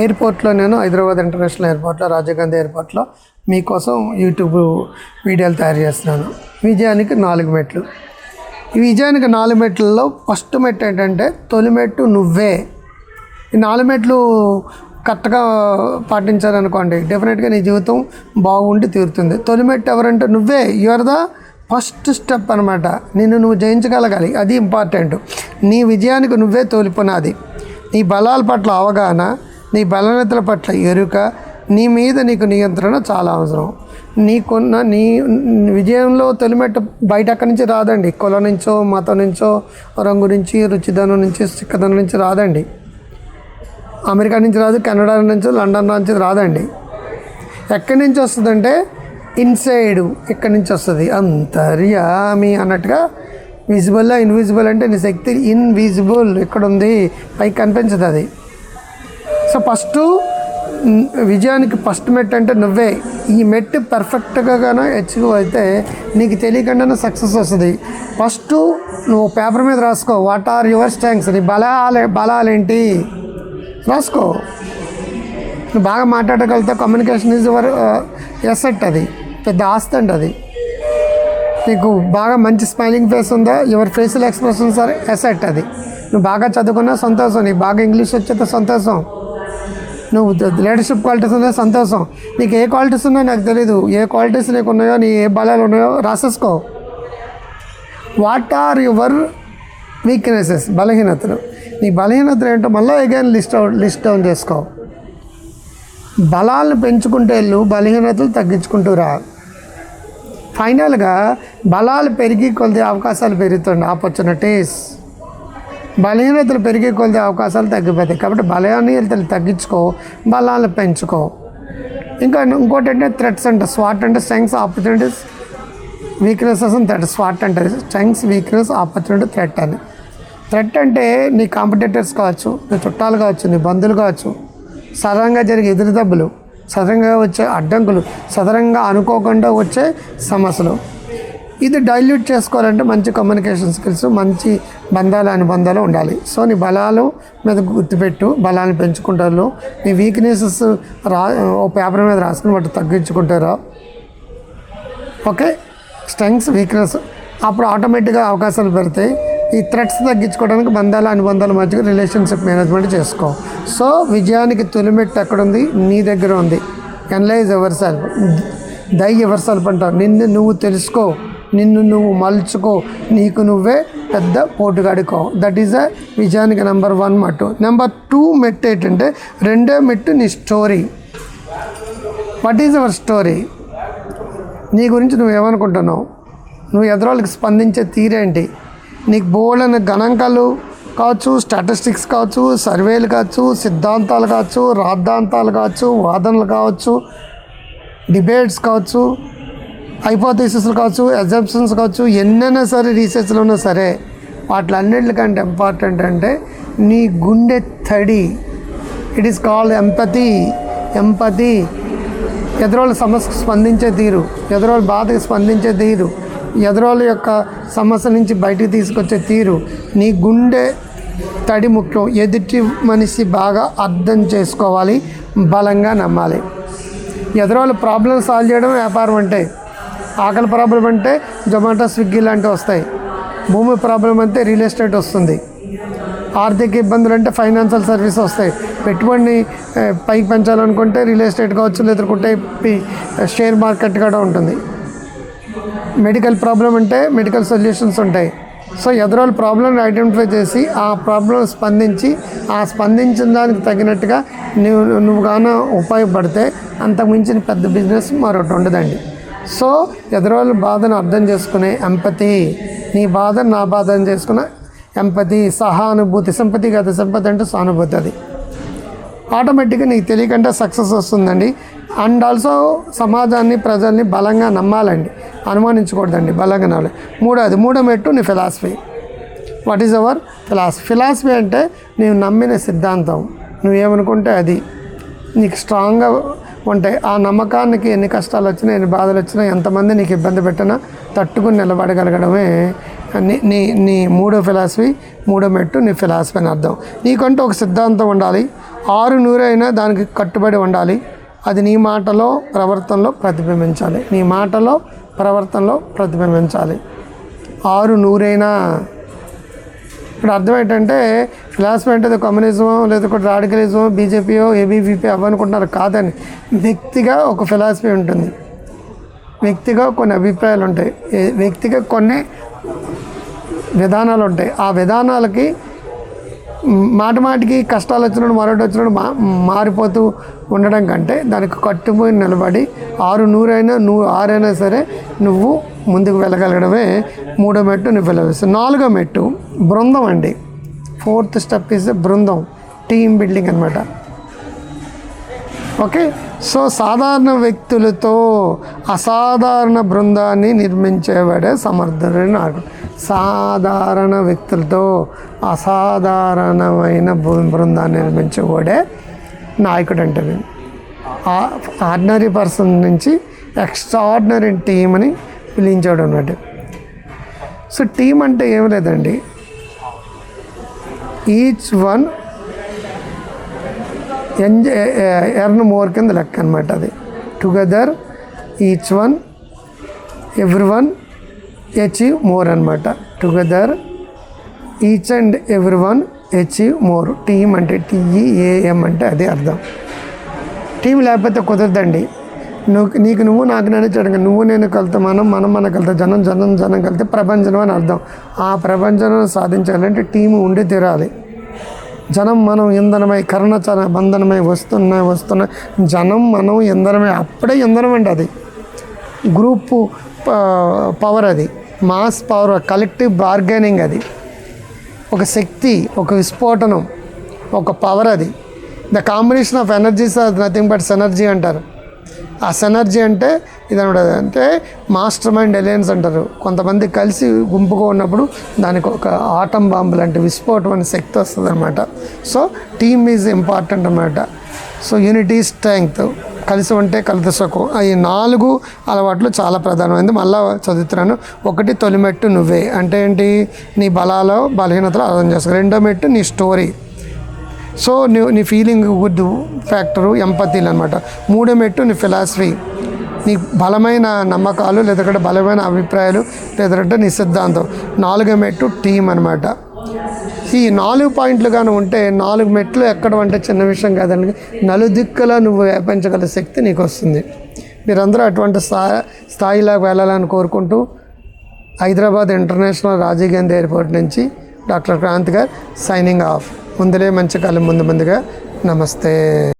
ఎయిర్పోర్ట్లో నేను హైదరాబాద్ ఇంటర్నేషనల్ ఎయిర్పోర్ట్లో రాజీవ్ గాంధీ ఎయిర్పోర్ట్లో మీకోసం యూట్యూబ్ వీడియోలు తయారు చేస్తున్నాను. విజయానికి నాలుగు మెట్లు. ఈ విజయానికి నాలుగు మెట్లలో ఫస్ట్ మెట్టు ఏంటంటే తొలి మెట్టు నువ్వే. ఈ నాలుగు మెట్లు కరెక్ట్గా పాటించారనుకోండి డెఫినెట్గా నీ జీవితం బాగుండి తీరుతుంది. తొలి మెట్టు ఎవరంటే నువ్వే. యువర్ ద ఫస్ట్ స్టెప్ అనమాట నిన్ను నువ్వు జయించగలగాలి. అది ఇంపార్టెంట్ నీ విజయానికి నువ్వే తోలిపునాది. నీ బలాల పట్ల అవగాహన నీ బలహీనతల పట్ల ఎరుక నీ మీద నీకు నియంత్రణ చాలా అవసరం. నీకున్న నీ విజయంలో తొలిమెట్ట బయట అక్కడి నుంచి రాదండి. కుల నుంచో మతం నుంచో రంగు నుంచి రుచిదనం నుంచి చిక్కదనం నుంచి రాదండి. అమెరికా నుంచి రాదు కెనడా నుంచి లండన్ నుంచి రాదండి. ఎక్కడి నుంచి వస్తుందంటే ఇన్సైడ్ ఎక్కడి నుంచి వస్తుంది? అంతర్యామి అన్నట్టుగా విజిబుల్ ఇన్విజిబుల్ అంటే నీ శక్తి ఇన్విజిబుల్ ఇక్కడ ఉంది పైకి కనిపించదు అది. సో ఫస్ట్ విజయానికి ఫస్ట్ మెట్ అంటే నువ్వే. ఈ మెట్ పర్ఫెక్ట్గా గాను హెచ్చుకు అయితే నీకు తెలియకుండానే సక్సెస్ వస్తుంది. ఫస్ట్ నువ్వు పేపర్ మీద రాసుకో. వాట్ ఆర్ యువర్ స్ట్రెంగ్స్ నీ బలాలు బలాలేంటి? రాసుకో. నువ్వు బాగా మాట్లాడగలుగుతావు కమ్యూనికేషన్ ఈజ్ యువర్ ఎసెట్ అది. పెద్ద ఆస్తి అండి అది. నీకు బాగా మంచి స్మైలింగ్ ఫేస్ ఉందా? Your facial expressions are asset అది. నువ్వు బాగా చదువుకున్నా సంతోషం. నీకు బాగా ఇంగ్లీష్ వచ్చేస్తే సంతోషం. నువ్వు లీడర్షిప్ క్వాలిటీస్ ఉన్నాయో సంతోషం. నీకు ఏ క్వాలిటీస్ ఉన్నాయో నాకు తెలీదు. ఏ క్వాలిటీస్ నీకు ఉన్నాయో నీ ఏ బలాలు ఉన్నాయో రాసేసుకో. వాట్ ఆర్ యువర్ వీక్నెసెస్ బలహీనతలు. నీ బలహీనతలు ఏంటో మళ్ళీ again list out list down చేసుకో. బలాలను పెంచుకుంటే వెళ్ళు బలహీనతలు తగ్గించుకుంటూ రా. ఫైనల్గా బలాలు పెరిగి కొద్ది అవకాశాలు పెరుగుతుంది ఆపర్చునిటీస్ బలహీనతలు పెరిగే కొలితే అవకాశాలు తగ్గిపోతాయి. కాబట్టి బలహీనతలు తగ్గించుకో బలాలు పెంచుకో. ఇంకా ఇంకోటి అంటే థ్రెట్స్ అంటే. స్వాట్ అంటే స్ట్రెంగ్స్ ఆపర్చునిటీస్ వీక్నెసెస్ అని థ్రెట్ స్వాట్ అంటే స్ట్రెంగ్స్ వీక్నెస్ ఆపర్చునిటీ థ్రెట్ అని. థ్రెట్ అంటే నీ కాంపిటేటర్స్ కావచ్చు నీ చుట్టాలు కావచ్చు నీ బంధువులు కావచ్చు సదరంగా జరిగే ఎదురు దెబ్బలు సదరంగా వచ్చే అడ్డంకులు సదరంగా అనుకోకుండా వచ్చే సమస్యలు. ఇది డైల్యూట్ చేసుకోవాలంటే మంచి కమ్యూనికేషన్ స్కిల్స్ మంచి బంధాలు అనుబంధాలు ఉండాలి. సో నీ బలాలు మీద గుర్తుపెట్టు బలాన్ని పెంచుకుంటారు నీ వీక్నెసెస్ రా ఓ పేపర్ మీద రాసుకుని వాటి తగ్గించుకుంటారా ఓకే స్ట్రెంగ్స్ వీక్నెస్ అప్పుడు ఆటోమేటిక్గా అవకాశాలు పెడతాయి ఈ థ్రెట్స్ తగ్గించుకోవడానికి బంధాల అనుబంధాల మధ్య రిలేషన్షిప్ మేనేజ్మెంట్ చేసుకో. సో విజయానికి తొలిమెట్టు ఎక్కడుంది? నీ దగ్గర ఉంది. Analyse yourself thy yourself అంటావు నిన్ను నువ్వు తెలుసుకో. నిన్ను నువ్వు మలుచుకో. నీకు నువ్వే పెద్ద పోటుగాడుకో. దట్ ఈస్ అ విజయానికి నెంబర్ వన్ మట్టు. నెంబర్ టూ మెట్టు ఏంటంటే రెండో మెట్టు నీ story what is our story నీ గురించి నువ్వు ఏమనుకుంటున్నావు? నువ్వు ఎదురోళ్ళకి స్పందించే తీరేంటి నీకు బోల్డని గణాంకాలు కావచ్చు స్టాటిస్టిక్స్ కావచ్చు సర్వేలు కావచ్చు సిద్ధాంతాలు కావచ్చు రాద్ధాంతాలు కావచ్చు వాదనలు కావచ్చు డిబేట్స్ కావచ్చు హైపోథీసిస్లు కావచ్చు ఎగ్జామ్షన్స్ కావచ్చు ఎన్నైనా సరే రీసెర్చ్లు ఉన్నా సరే వాటిలన్నిటికంటే ఇంపార్టెంట్ అంటే నీ గుండె తడి. It is called empathy empathy ఎదురోళ్ళ సమస్యకు స్పందించే తీరు. ఎదురోళ్ళ బాధకు స్పందించే తీరు. ఎదురోళ్ళ యొక్క సమస్య నుంచి బయటికి తీసుకొచ్చే తీరు. నీ గుండె తడి ముఖ్యం. ఎదుటి మనిషి బాగా అర్థం చేసుకోవాలి. బలంగా నమ్మాలి. ఎదురోళ్ళ ప్రాబ్లం సాల్వ్ చేయడం వ్యాపారం అంటే ఆకలి ప్రాబ్లం అంటే జొమాటో స్విగ్గీ లాంటివి వస్తాయి. భూమి ప్రాబ్లం అంటే రియల్ ఎస్టేట్ వస్తుంది. ఆర్థిక ఇబ్బందులు అంటే ఫైనాన్షియల్ సర్వీస్ వస్తాయి. పెట్టుబడిని పైకి పెంచాలనుకుంటే రియల్ ఎస్టేట్ కావచ్చు లేదుకుంటే షేర్ మార్కెట్ కూడా ఉంటుంది. మెడికల్ ప్రాబ్లం అంటే మెడికల్ సొల్యూషన్స్ ఉంటాయి. సో ఎదురోళ్ళ ప్రాబ్లమ్ని ఐడెంటిఫై చేసి ఆ ప్రాబ్లం స్పందించి ఆ స్పందించిన దానికి తగినట్టుగా నువ్వు నువ్వు గాన ఉపయోగపడితే అంతకు మించిన పెద్ద బిజినెస్ మరొకటి ఉండదండి. సో ఎదురోళ్ళ బాధను అర్థం చేసుకునే ఎంపతి నీ బాధ నా బాధను చేసుకున్న ఎంపతి సహానుభూతి. సంపతి కాదు సంపతి అంటే సానుభూతి అది. ఆటోమేటిక్గా నీకు తెలియకుండా సక్సెస్ వస్తుందండి. అండ్ ఆల్సో సమాజాన్ని ప్రజల్ని బలంగా నమ్మాలండి. అనుమానించకూడదండి బలంగా నమ్మాలి. మూడోది మూడో మెట్టు నీ philosophy what is our philosophy philosophy అంటే నీవు నమ్మిన సిద్ధాంతం. నువ్వేమనుకుంటే అది. నీకు స్ట్రాంగ్గా ఉంటాయి ఆ నమ్మకానికి ఎన్ని కష్టాలు వచ్చినా ఎన్ని బాధలు వచ్చినా ఎంతమంది నీకు ఇబ్బంది పెట్టినా తట్టుకుని నిలబడగలగడమే నీ నీ నీ మూడో ఫిలాసఫీ మూడో మెట్టు నీ ఫిలాసఫీ అని అర్థం. నీకంటూ ఒక సిద్ధాంతం ఉండాలి. ఆరు నూరైనా దానికి కట్టుబడి ఉండాలి. అది నీ మాటలో ప్రవర్తనలో ప్రతిబింబించాలి. నీ మాటలో ప్రవర్తనలో ప్రతిబింబించాలి. ఆరు నూరైనా ఇక్కడ అర్థం ఏంటంటే ఫిలాసఫీ అంటే అది లేదా ఒక రాడికలిజమో బీజేపీయో ఏబీవీపీ అవ్వనుకుంటున్నారు కాదని వ్యక్తిగా ఒక ఫిలాసఫీ ఉంటుంది. వ్యక్తిగా కొన్ని అభిప్రాయాలు ఉంటాయి. వ్యక్తిగా కొన్ని విధానాలు ఉంటాయి. ఆ విధానాలకి మాట మాటికి కష్టాలు వచ్చినప్పుడు మరొకటి వచ్చినప్పుడు మా మారిపోతూ ఉండడం కంటే దానికి కట్టుపోయి నిలబడి ఆరు నూరైనా నువ్వు ఆరైనా సరే నువ్వు ముందుకు వెళ్ళగలగడమే మూడో మెట్టు నువ్వు వెళ్ళవచ్చు నాలుగో మెట్టు బృందం అండి. ఫోర్త్ స్టెప్ ఇస్ బృందం టీమ్ బిల్డింగ్ అనమాట ఓకే? సో సాధారణ వ్యక్తులతో అసాధారణ బృందాన్ని నిర్మించేవాడే సమర్థుడు నాకు సాధారణ వ్యక్తులతో అసాధారణమైన బృందాన్ని నిర్మించకూడే నాయకుడు అంటే ఆర్డినరీ పర్సన్ నుంచి ఎక్స్ట్రాడినరీ టీం అని పిలించాడు అన్నట్టు సో టీం అంటే ఏం లేదండి. Each one enjoy earn more కింద లెక్క అనమాట అది. Together each one every one achieve more అనమాట together each and every one achieve more team అంటే టీఈఏఎం అంటే అదే అర్థం. టీం లేకపోతే కుదరదండి. నువ్వు నీకు నువ్వు నాకు నేను చేయడం నువ్వు నేను కలితే మనం మనం మన కలితే జనం జనం జనం కలితే ప్రపంచం అని అర్థం. ఆ ప్రపంచం సాధించాలంటే టీము ఉండి తీరాలి. జనం మనం ఇంధనమై కర్ణచన బంధనమై వస్తున్నాయి వస్తున్నాయి. జనం మనం ఇంధనమై అప్పుడే ఇంధనం అండి అది. గ్రూప్ పవర్ అది. మాస్ పవర్ కలెక్టివ్ బార్గెనింగ్ అది. ఒక శక్తి ఒక విస్ఫోటనం ఒక పవర్ అది. The combination of energies are nothing but synergy అంటారు. ఆ సెనర్జీ అంటే ఇదనమాట అంటే మాస్టర్ మైండ్ ఎలియన్స్ అంటారు. కొంతమంది కలిసి గుంపుగా ఉన్నప్పుడు దానికి ఒక ఆటం బాంబు లాంటి విస్ఫోటం అనే శక్తి వస్తుంది అనమాట సో టీమ్ ఈజ్ ఇంపార్టెంట్ అనమాట సో యూనిటీ స్ట్రెంగ్త్ కలిసి ఉంటే కలిసి సుఖం ఈ నాలుగు అలవాట్లు చాలా ప్రధానమైనది మళ్ళీ చదువుతున్నాను. ఒకటి తొలి మెట్టు నువ్వే. అంటే ఏంటి? నీ బలాలు బలహీనతలు అర్థం చేసుకో. రెండో మెట్టు నీ స్టోరీ సో నీ నీ ఫీలింగ్ గుడ్ ఫ్యాక్టరు ఎంపతీలు అనమాట మూడో మెట్టు నీ ఫిలాసఫీ నీ బలమైన నమ్మకాలు లేదంటే బలమైన అభిప్రాయాలు లేదంటే నీ సిద్ధాంతం. నాలుగో మెట్టు టీం అనమాట ఈ నాలుగు పాయింట్లు కానీ ఉంటే నాలుగు మెట్లు ఎక్కడం అంటే చిన్న విషయం కాదండి. నలుదిక్కులా నువ్వు వ్యాపించగల శక్తి నీకు వస్తుంది మీరందరూ అటువంటి స్థా స్థాయిలోకి వెళ్ళాలని కోరుకుంటూ హైదరాబాద్ ఇంటర్నేషనల్ రాజీవ్ గాంధీ ఎయిర్పోర్ట్ నుంచి డాక్టర్ క్రాంత్ గారు సైనింగ్ ఆఫ్. ముందులే మంచి కాలం ముందు ముందుగా నమస్తే.